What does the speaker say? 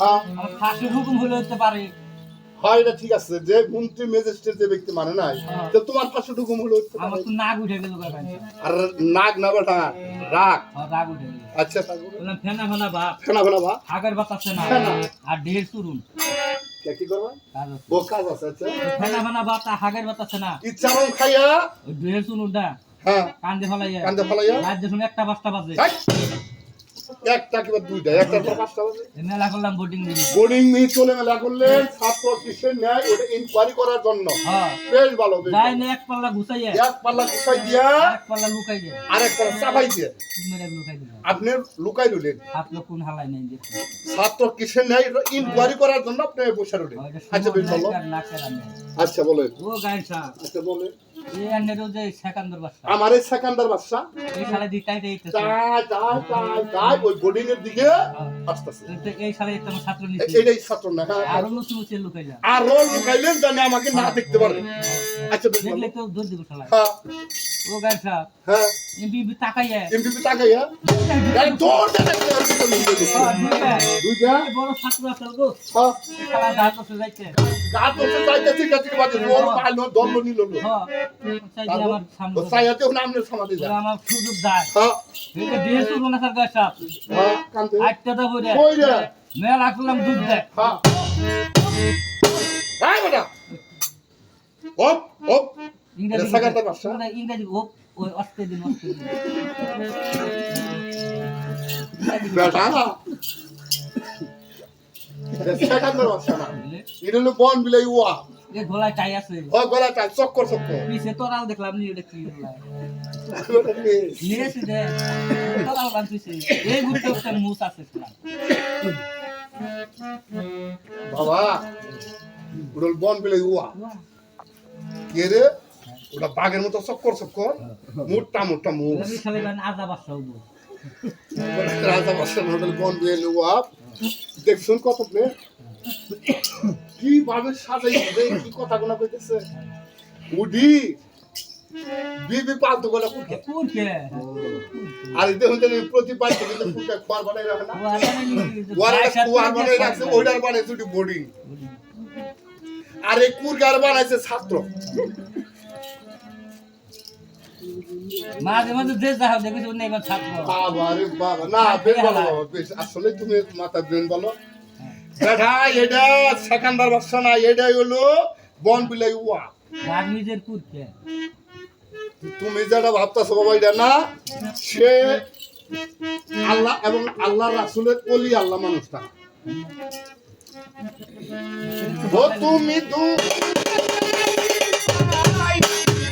হ্যাঁ আমার ফাঁসির হুকুম হলে হতে পারে। হয় এটা ঠিক আছে যে মন্ত্রী ম্যাজিস্ট্রেট যে ব্যক্তি মানে নাই হ্যাঁ। তো তোমার পাশে ঢুকুম হলো আমার তো নাক উঠে গেল আর নাক না বেটা রাগ। রাগ উঠে গেল। আচ্ছা বললাম ফেনা ফেনা বাপ। ফেনা ফেনা বা আগের বাত আছে না। আর ঢের চুরুন। কি করবা? ও কাজ আছে আচ্ছা। ফেনা ফেনা না? ইচ্ছা মন খাইয়া? ওই ঢের হ্যাঁ। কান্দে ফলাইয়া। কান্দে ফলাইয়া? রাজ্য শুনে একটা পাঁচটা বাজে। একটা কিংবা দুইটা একটা পাঁচটা মেলা করলাম বোর্ডিং বোর্ডিং মি চলে মেলা করলেন ছাত্র কিসের ন্যায় ওটা ইনকোয়ারি করার জন্য। বেশ ভালো যাই না এক পাল্লা ঘুষাইয়া এক পাল্লা কুসাই দিয়া এক পাল্লা লুকাই যায় আর এক পাল্লা চাপাই দিয়ে। মেরে লুকাই দিল আপনি লুকাই দিলেন হাত লোক কোন হালাই নাই ছাত্র কিসের ন্যায় ইনকোয়ারি করার জন্য আপনি বসে রইলেন। আচ্ছা বেশ ভালো। আচ্ছা বলেন। ও গাইন সাহেব আচ্ছা বলেন। সেকান্দর আমার এই সেকেন্ডার বাচ্চা ওই বোর্ডিং দিকে আসতেছে। ছাত্র এ- এটাই ছাত্র না হ্যাঁ। আরও লুকাইলেন জানে আমাকে না দেখতে পারবে আচ্ছা দেখলে তো দূর দিব হ্যাঁ। ও গাইন সাহেব। হ্যাঁ। এমপি তাকাইয়া। এমপিপি তাকাইয়া? গাড়ি দৌড় দেখাই দুইটা বড় ছাত্র আছে গো হ্যাঁ। শালা দাঁত করতে যাইছে গাছ হচ্ছে চাইতে ঠিক আছে বাজে রোল পাইলো দল নিল হ্যাঁ। চাই আমার সামনে ও চাইতে ওখানে আমনে সমাধি ওরা যায় আমার সুযোগ দেয়। হ্যাঁ। এটা দিয়ে শুরু না স্যার গাইন সাহেব। হ্যাঁ কান্তে। আটটা দাবো রে কই রে? মেলা করলাম দুধ দেয় হ্যাঁ। এই বেটা। ওপ ওপ ইংরেজি ও ওই অস্তে দিন অস্তে দিন। বেটা। সেকেন্ডের বাচ্চা না। এটা হলো বন বিলাই উয়া। এ গলায় টাই আছে। ও গলা চক্কর চক্কর। পিছে তোরাও দেখলাম নি এটা কি দে এই ঘুরতে মুস আছে বাবা ওটা বন বিলাই উয়া। কে রে? ওটা বাঘের মতো চক্কর চক্কর। মোটা মোটা মুখ। রাজা বাসার হোটেল বন বিলাই উয়া দেখছুন কত কি ভাবে সাজাইছে কি কথা গোনা কইতেছে? উডি। বিবি পালতু গলা কুকে কোন কে আর দেখুন যে প্রতি পাঁচটা কিন্তু কুকে খোয়ার বানাই রাখে না? ও আলাদা নি কুয়ার বানাই রাখছে ওইটার বানাইছে ওটি বোর্ডিং আর এই কুরগার বানাইছে ছাত্র। মাঝে মাঝে হবে দেখেছি অন্য এবার ছাত্র বাবা রে বাবা। না বেশ ভালো বাবা বেশ। আসলে তুমি মাথা ব্রেন বলো। বেটা এটা সেকেন্ডার বাচ্চা না এটাই হলো বন বিলাই কুরকে। তুমি যেটা ভাবতেছো বাবা এটা না সে আল্লাহ এবং আল্লাহ রাসুলের অলি আল্লাহ মানুষটা। তুমি দু